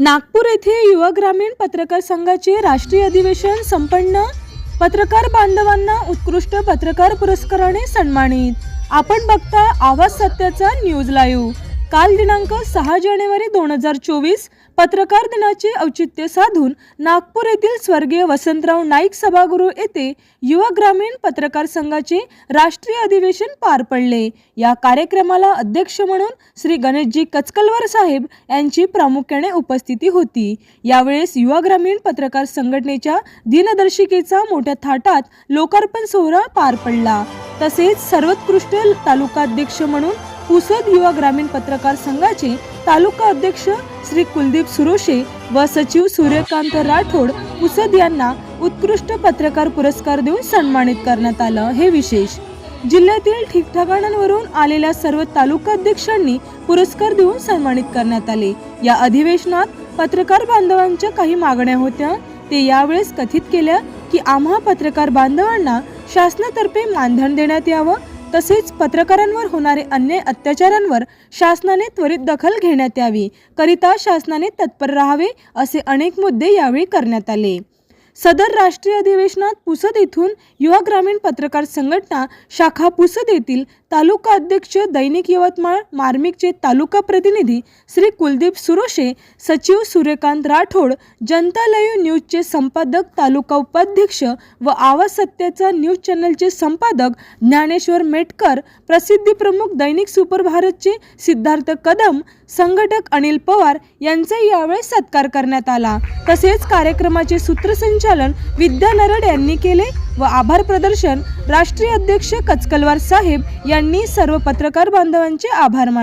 नागपूर येथे युवा ग्रामीण पत्रकार संघाचे राष्ट्रीय अधिवेशन संपन्न. पत्रकार बांधवांना उत्कृष्ट पत्रकार पुरस्काराने सन्मानित. आपण बघता आवाज सत्याचा न्यूज लाईव्ह. काल दिनांक सहा जानेवारी दोन हजार चोवीस पत्रकार दिनाचे औचित्य साधून नागपूर येथील स्वर्गीय वसंतराव नाईक सभागृह येथे युवा ग्रामीण पत्रकार संघाचे राष्ट्रीय अधिवेशन पार पडले. या कार्यक्रमाला अध्यक्ष म्हणून श्री गणेशजी कचकलवार साहेब यांची प्रामुख्याने उपस्थिती होती. यावेळेस युवा ग्रामीण पत्रकार संघटनेच्या दिनदर्शिकेचा मोठ्या थाटात लोकार्पण सोहळा पार पडला. तसेच सर्वोत्कृष्ट तालुकाध्यक्ष म्हणून पुसद युवा ग्रामीण पत्रकार संघाचे तालुका अध्यक्ष श्री कुलदीप सुरोशे व सचिव सूर्यकांत राठोड पुसद यांना उत्कृष्ट पत्रकार पुरस्कार देऊन सन्मानित करण्यात आलं. हे विशेष. जिल्ह्यातील ठिकठिकाणांवरून आलेल्या सर्व तालुकाध्यक्षांनी पुरस्कार देऊन सन्मानित करण्यात आले. या अधिवेशनात पत्रकार बांधवांच्या काही मागण्या होत्या. ते यावेळेस कथित केल्या की आम्हा पत्रकार बांधवांना शासनातर्फे मानधन देण्यात यावं तसेच पत्रकारांवर होणारे अन्य अत्याचारांवर शासनाने त्वरित दखल घेण्यात यावी करिता शासनाने तत्पर राहावे असे अनेक मुद्दे यावेळी करण्यात आले. सदर राष्ट्रीय अधिवेशनात पुसद येथून युवा ग्रामीण पत्रकार संघटना शाखा पुसद येथील तालुका अध्यक्ष दैनिक यवतमाळ मार्मिकचे तालुका प्रतिनिधी श्री कुलदीप सुरोशे सचिव सूर्यकांत राठोड जनता लाईव्ह न्यूजचे संपादक तालुका उपाध्यक्ष व आवाज सत्याचा न्यूज चॅनलचे संपादक ज्ञानेश्वर मेटकर प्रसिद्धी प्रमुख दैनिक सुपर भारतचे सिद्धार्थ कदम संघटक अनिल पवार यांचा यावेळी सत्कार करण्यात आला. तसेच कार्यक्रमाचे सूत्रसंचालन विद्या नरड यांनी केले व आभार प्रदर्शन राष्ट्रीय अध्यक्ष कचकलवार साहेब यांनी सर्व पत्रकार बांधवांचे आभार मानले